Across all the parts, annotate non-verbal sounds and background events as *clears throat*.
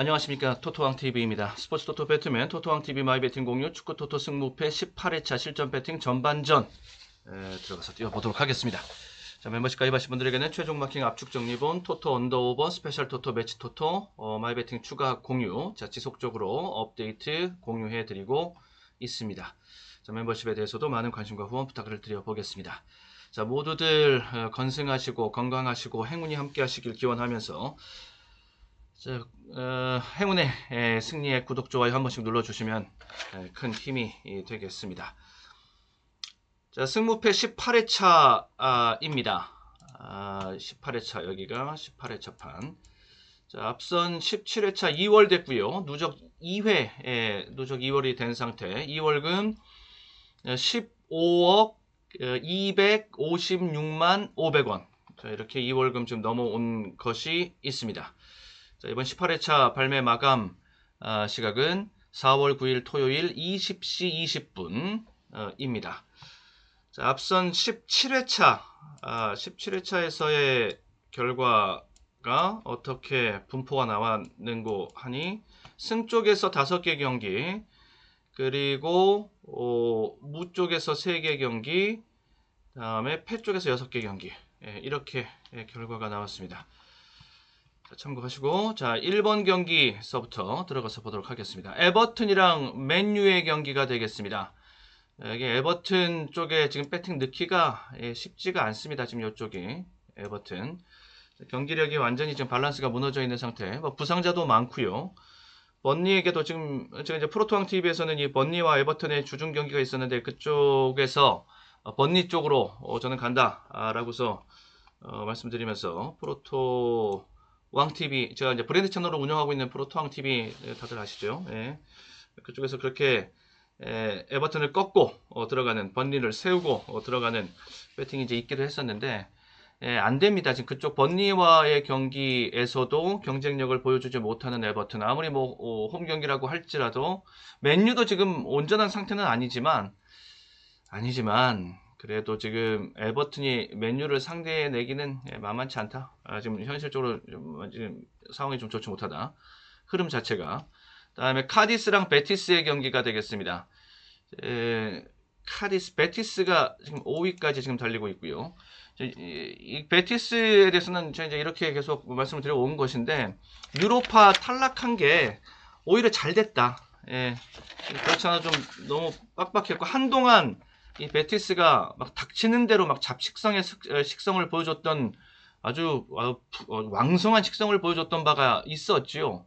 안녕하십니까 토토왕TV입니다. 스포츠 토토 배트맨 토토왕TV 마이배팅 공유 축구 토토 승무패 18회차 실전 배팅 전반전 에, 들어가서 뛰어보도록 하겠습니다. 자, 멤버십 가입하신 분들에게는 최종 마킹 압축 정리본 토토 언더오버 스페셜 토토 매치 토토 어, 마이배팅 추가 공유 자, 지속적으로 업데이트 공유해 드리고 있습니다. 자, 멤버십에 대해서도 많은 관심과 후원 부탁을 드려보겠습니다. 자, 모두들 어, 건승하시고 건강하시고 행운이 함께 하시길 기원하면서 자, 어, 행운의 에, 승리의 구독, 좋아요 한 번씩 눌러주시면 에, 큰 힘이 이, 되겠습니다. 자, 승무패 18회차입니다. 아, 18회차, 여기가 18회차 판. 자, 앞선 17회차 2월 됐고요. 누적 2회, 에, 누적 2월이 된 상태. 2월금 15억 256만 500원. 자, 이렇게 2월금 지금 넘어온 것이 있습니다. 자, 이번 18회차 발매 마감 아, 시각은 4월 9일 토요일 20시 20분 어, 입니다. 자, 앞선 17회차, 아, 17회차에서의 결과가 어떻게 분포가 나왔는고 하니 승 쪽에서 5개 경기, 그리고 어, 무 쪽에서 3개 경기, 다음에 패 쪽에서 6개 경기 예, 이렇게 예, 결과가 나왔습니다. 자, 참고하시고 자 1번 경기서부터 들어가서 보도록 하겠습니다. 에버튼이랑 맨유의 경기가 되겠습니다. 여기 에버튼 쪽에 지금 배팅 넣기가 예, 쉽지가 않습니다. 지금 이쪽이 에버튼 경기력이 완전히 지금 밸런스가 무너져 있는 상태. 뭐 부상자도 많고요. 번니에게도 지금 제가 이제 프로토왕 TV에서는 이 번니와 에버튼의 주중 경기가 있었는데 그쪽에서 어, 번니 쪽으로 어, 저는 간다라고서 어, 말씀드리면서 프로토 왕 TV 제가 이제 브랜드 채널을 운영하고 있는 프로토왕 TV 다들 아시죠? 예. 그쪽에서 그렇게 에, 에버튼을 꺾고 어, 들어가는 번니를 세우고 어, 들어가는 배팅이 이제 있기도 했었는데 예, 안 됩니다. 지금 그쪽 번니와의 경기에서도 경쟁력을 보여주지 못하는 에버튼 아무리 뭐 어, 홈 경기라고 할지라도 맨유도 지금 온전한 상태는 아니지만 아니지만 그래도 지금 에버튼이 맨유를 상대해 내기는 예, 만만치 않다. 아, 지금 현실적으로 좀, 지금 상황이 좀 좋지 못하다. 흐름 자체가. 다음에 카디스랑 베티스의 경기가 되겠습니다. 에, 카디스, 베티스가 지금 5위까지 지금 달리고 있고요. 이, 이 베티스에 대해서는 제가 이제 이렇게 계속 말씀을 드려온 것인데 유로파 탈락한 게 오히려 잘 됐다. 예, 그렇지 않아 좀 너무 빡빡했고 한동안 이 베티스가 막 닥치는 대로 막 잡식성의 식- 에, 식성을 보여줬던 아주 어, 부- 어, 왕성한 식성을 보여줬던 바가 있었지요.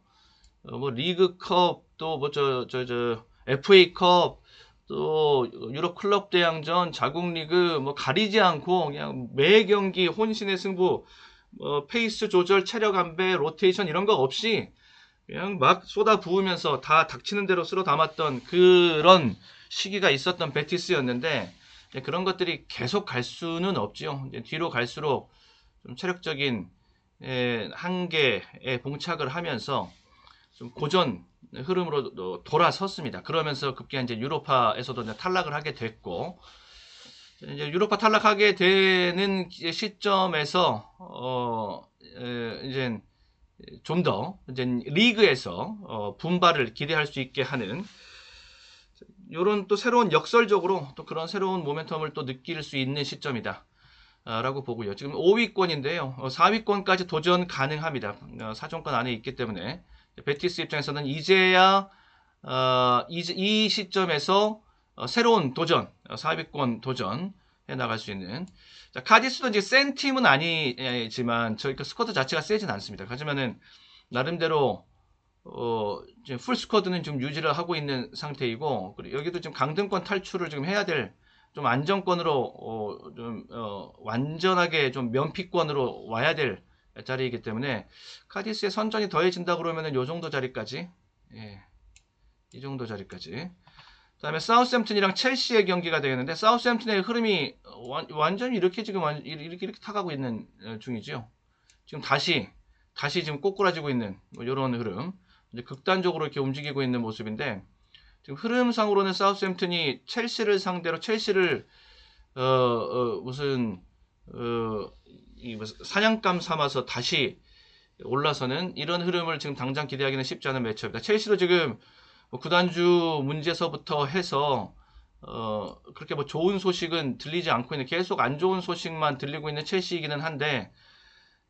어, 뭐 리그컵 또 뭐 저 저 저 FA컵 또 유럽 클럽 대항전 자국 리그 뭐 가리지 않고 그냥 매 경기 혼신의 승부 뭐 페이스 조절 체력 안배 로테이션 이런 거 없이 그냥 막 쏟아 부으면서 다 닥치는 대로 쓸어 담았던 그런 시기가 있었던 베티스였는데 그런 것들이 계속 갈 수는 없지요. 뒤로 갈수록 좀 체력적인 에, 한계에 봉착을 하면서 좀 고전 흐름으로 어, 돌아섰습니다. 그러면서 급기야 이제 유로파에서도 이제 탈락을 하게 됐고 이제 유로파 탈락하게 되는 시점에서 어 에, 이제 좀 더 이제 리그에서 어, 분발을 기대할 수 있게 하는 이런 또 새로운 역설적으로 또 그런 새로운 모멘텀을 또 느낄 수 있는 시점이다. 아, 라고 보고요. 지금 5위권인데요. 4위권까지 도전 가능합니다. 어, 사정권 안에 있기 때문에 베티스 입장에서는 이제야 어, 이, 이 시점에서 어, 새로운 도전, 어, 4위권 도전 해 나갈 수 있는 자, 카디스도 이제 센 팀은 아니지만 저희 그 스쿼드 자체가 세진 않습니다. 하지만은 나름대로 어, 지금 풀 스쿼드는 좀 유지를 하고 있는 상태이고 그리고 여기도 지금 강등권 탈출을 지금 해야 될 좀 안정권으로 어, 좀 어, 완전하게 좀 면피권으로 와야 될 자리이기 때문에 카디스의 선전이 더해진다 그러면은 요 정도 자리까지 예. 이 정도 자리까지 그 다음에 사우스햄튼이랑 첼시의 경기가 되겠는데 사우스햄튼의 흐름이 완, 완전히 이렇게 지금 완- 이렇게 이렇게 타가고 있는 어, 중이죠. 지금 다시 다시 지금 꼬꾸라지고 있는 뭐 이런 흐름 이제 극단적으로 이렇게 움직이고 있는 모습인데 지금 흐름상으로는 사우스햄튼이 첼시를 상대로 첼시를 어, 어, 무슨 어, 이 무슨 사냥감 삼아서 다시 올라서는 이런 흐름을 지금 당장 기대하기는 쉽지 않은 매치업이다. 첼시도 지금 뭐 구단주 문제서부터 해서 어, 그렇게 뭐 좋은 소식은 들리지 않고 있는 계속 안 좋은 소식만 들리고 있는 첼시이기는 한데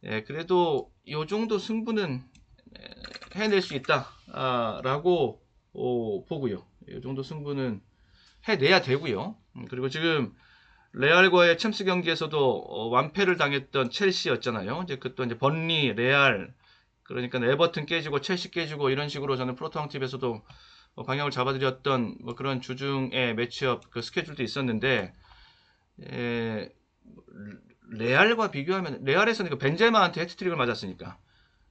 예, 그래도 이 정도 승부는 예, 해낼 수 있다라고 어, 보고요. 이 정도 승부는 해내야 되고요. 음, 그리고 지금 레알과의 챔스 경기에서도 어, 완패를 당했던 첼시였잖아요. 이제 그또 이제 번리, 레알 그러니까 에버튼 깨지고 첼시 깨지고 이런 식으로 저는 프로토왕 TV에서도 뭐 방향을 잡아드렸던 뭐 그런 주중의 매치업 그 스케줄도 있었는데 에, 레알과 비교하면 레알에서는 그 벤제마한테 헤트트릭을 맞았으니까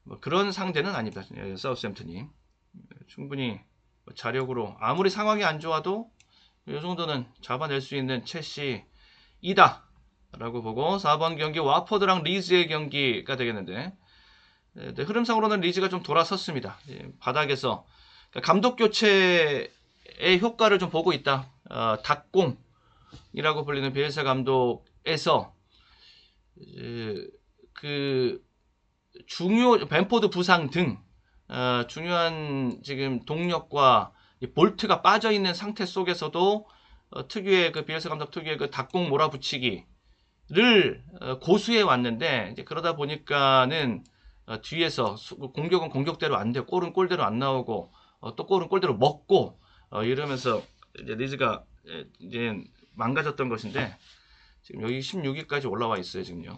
뭐 그런 상대는 아닙니다. 예, 사우스햄튼이 충분히 뭐 자력으로 아무리 상황이 안 좋아도 이 정도는 잡아낼 수 있는 첼시이다 라고 보고 4번 경기 와퍼드랑 리즈의 경기가 되겠는데 네, 네, 흐름상으로는 리즈가 좀 돌아섰습니다. 예, 바닥에서 그러니까 감독 교체의 효과를 좀 보고 있다. 어, 닭공이라고 불리는 비엘사 감독에서 에, 그 중요 벤포드 부상 등 어, 중요한 지금 동력과 이 볼트가 빠져 있는 상태 속에서도 어, 특유의 그 비엘사 감독 특유의 그 닭공 몰아붙이기를 어, 고수해 왔는데 이제 그러다 보니까는 어, 뒤에서 수- 공격은 공격대로 안 되고 골은 골대로 안 나오고 어, 또 골은 골대로 먹고 어, 이러면서 이제 리즈가 에, 이제 망가졌던 것인데 지금 여기 16위까지 올라와 있어요 지금요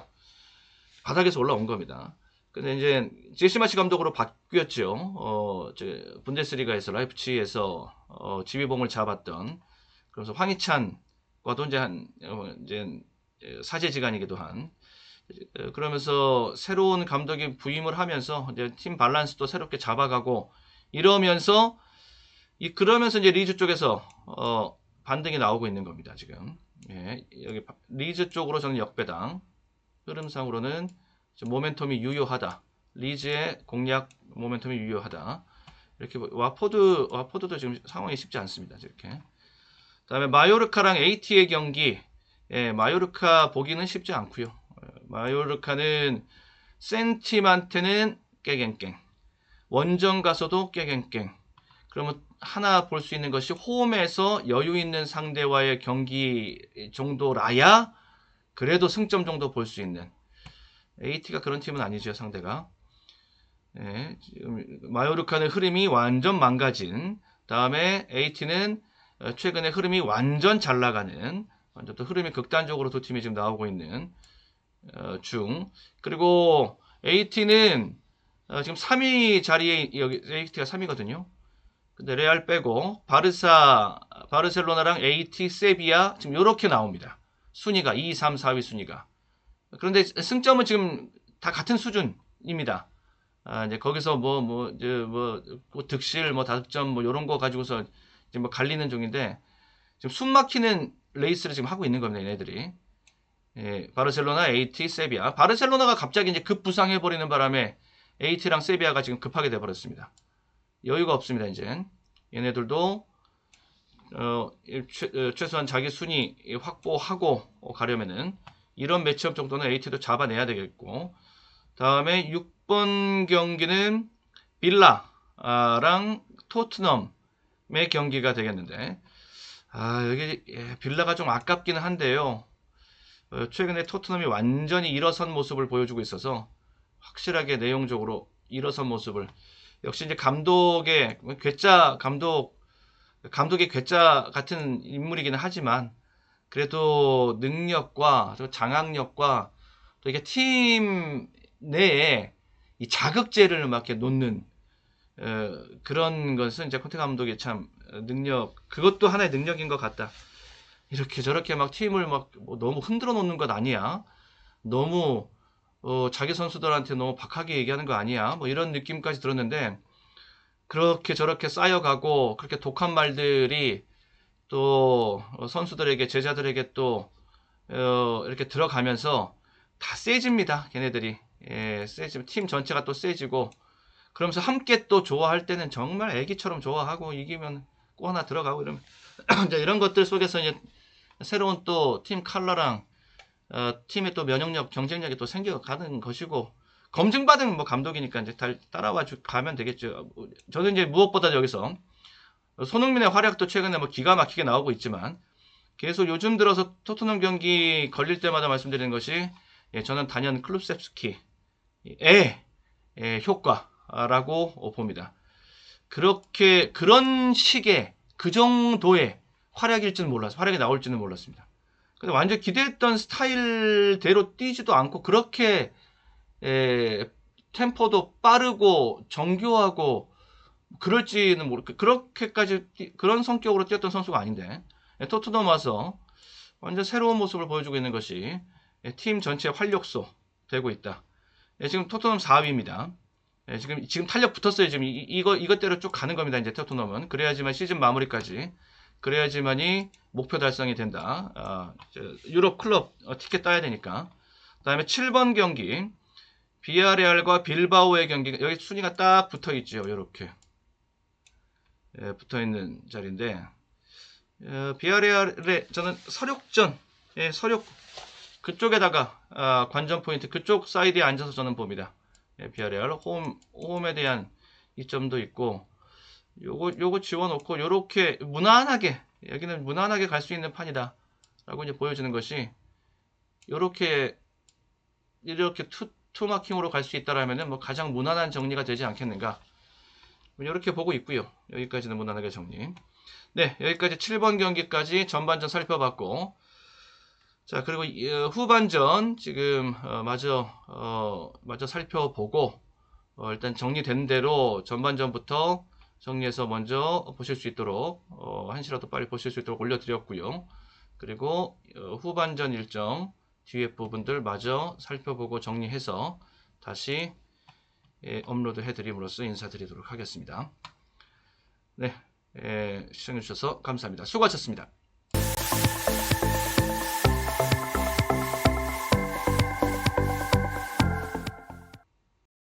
바닥에서 올라온 겁니다. 근데 이제 제시마치 감독으로 바뀌었죠. 어, 저 분데스리가에서 라이프치히에서 어, 지휘봉을 잡았던 그래서 황희찬과도 이제 한 어, 이제 사제지간이기도 한. 어, 그러면서 새로운 감독이 부임을 하면서 이제 팀 밸런스도 새롭게 잡아가고 이러면서 이 그러면서 이제 리즈 쪽에서 어, 반등이 나오고 있는 겁니다 지금. 예, 여기 바- 리즈 쪽으로 저는 역배당. 흐름상으로는 좀 모멘텀이 유효하다. 리즈의 공략 모멘텀이 유효하다. 이렇게 보- 와포드 와포드도 지금 상황이 쉽지 않습니다. 이렇게. 그다음에 마요르카랑 AT의 경기. 예, 마요르카 보기는 쉽지 않고요. 어, 마요르카는 센 팀한테는 깨갱깽. 원정 가서도 깨갱깽. 그러면 하나 볼 수 있는 것이 홈에서 여유 있는 상대와의 경기 정도라야 그래도 승점 정도 볼 수 있는 AT가 그런 팀은 아니죠 상대가 예, 지금 마요르카는 흐름이 완전 망가진 다음에 AT는 어, 최근에 흐름이 완전 잘 나가는 완전 또 흐름이 극단적으로 두 팀이 지금 나오고 있는 어, 중 그리고 AT는 어, 지금 3위 자리에 여기 AT가 3위거든요. 근데 레알 빼고 바르사 바르셀로나랑 AT 세비야 지금 이렇게 나옵니다. 순위가 2, 3, 4위 순위가. 그런데 승점은 지금 다 같은 수준입니다. 아, 이제 거기서 뭐, 뭐, 이제 뭐, 뭐 득실, 뭐, 다득점, 뭐, 요런 거 가지고서 지금 뭐 갈리는 중인데, 지금 숨 막히는 레이스를 지금 하고 있는 겁니다, 얘네들이. 예, 바르셀로나, AT, 세비야. 바르셀로나가 갑자기 이제 급 부상해버리는 바람에 AT랑 세비야가 지금 급하게 돼버렸습니다. 여유가 없습니다, 이제. 얘네들도, 어, 일- 최, 어, 최소한 자기 순위 확보하고 어, 가려면은, 이런 매치업 정도는 AT도 잡아내야 되겠고, 다음에 6번 경기는 빌라랑 토트넘의 경기가 되겠는데, 아, 여기 예, 빌라가 좀 아깝기는 한데요. 어, 최근에 토트넘이 완전히 일어선 모습을 보여주고 있어서 확실하게 내용적으로 일어선 모습을. 역시 이제 감독의 괴짜 감독 감독의 괴짜 같은 인물이기는 하지만 그래도 능력과 또 장악력과 또 이게 팀 내에 이 자극제를 막 이렇게 놓는 어, 그런 것은 이제 콘테 감독의 참 능력 그것도 하나의 능력인 것 같다. 이렇게 저렇게 막 팀을 막뭐 너무 흔들어 놓는 것 아니야? 너무 어, 자기 선수들한테 너무 박하게 얘기하는 거 아니야? 뭐 이런 느낌까지 들었는데 그렇게 저렇게 쌓여가고 그렇게 독한 말들이 또 어, 선수들에게 제자들에게 또 어, 이렇게 들어가면서 다 세집니다. 걔네들이 예, 세지 팀 전체가 또 세지고 그러면서 함께 또 좋아할 때는 정말 애기처럼 좋아하고 이기면 꼭 하나 들어가고 이런 *clears throat* 이제 이런 것들 속에서 이제 새로운 또팀 컬러랑 어, 팀의 또 면역력, 경쟁력이 또 생겨가는 것이고 검증받은 뭐 감독이니까 이제 달- 따라와 주, 가면 되겠죠. 저는 이제 무엇보다 여기서 손흥민의 활약도 최근에 뭐 기가 막히게 나오고 있지만 계속 요즘 들어서 토트넘 경기 걸릴 때마다 말씀드리는 것이 예, 저는 단연 클룹셉스키의 예, 효과라고 봅니다. 그렇게 그런 식의 그 정도의 활약일지는 몰랐어요. 활약이 나올지는 몰랐습니다. 근데 완전 기대했던 스타일대로 뛰지도 않고 그렇게 에, 템포도 빠르고 정교하고 그럴지는 모르 그렇게까지 뛰- 그런 성격으로 뛰었던 선수가 아닌데 예, 토트넘 와서 완전 새로운 모습을 보여주고 있는 것이 예, 팀 전체 활력소 되고 있다. 예, 지금 토트넘 4위입니다. 예, 지금 지금 탄력 붙었어요. 지금 이, 이거 이것대로 쭉 가는 겁니다. 이제 토트넘은 그래야지만 시즌 마무리까지 그래야지만이 목표 달성이 된다. 아, 저, 유럽 클럽 어, 티켓 따야 되니까. 그다음에 7번 경기 비아레알과 빌바오의 경기 여기 순위가 딱 붙어 있죠. 이렇게 예, 붙어 있는 자리인데 어, 비아레알의 저는 서력전 예, 서력 그쪽에다가 아, 관전 포인트 그쪽 사이드에 앉아서 저는 봅니다. 예, 비아레알 홈 홈에 대한 이점도 있고 요거 요거 지워놓고 요렇게 무난하게 여기는 무난하게 갈 수 있는 판이다 라고 이제 보여주는 것이 요렇게 이렇게 투, 투마킹으로 갈 수 있다라면은 뭐 가장 무난한 정리가 되지 않겠는가 이렇게 보고 있고요 여기까지는 무난하게 정리 네 여기까지 7번 경기까지 전반전 살펴봤고 자 그리고 이, 어, 후반전 지금 어, 마저 어, 마저 살펴보고 어, 일단 정리된 대로 전반전부터 정리해서 먼저 보실 수 있도록 어, 한시라도 빨리 보실 수 있도록 올려드렸고요. 그리고 어, 후반전 일정 뒤에 부분들 마저 살펴보고 정리해서 다시 예, 업로드 해드림으로써 인사드리도록 하겠습니다. 네, 예, 시청해주셔서 감사합니다. 수고하셨습니다.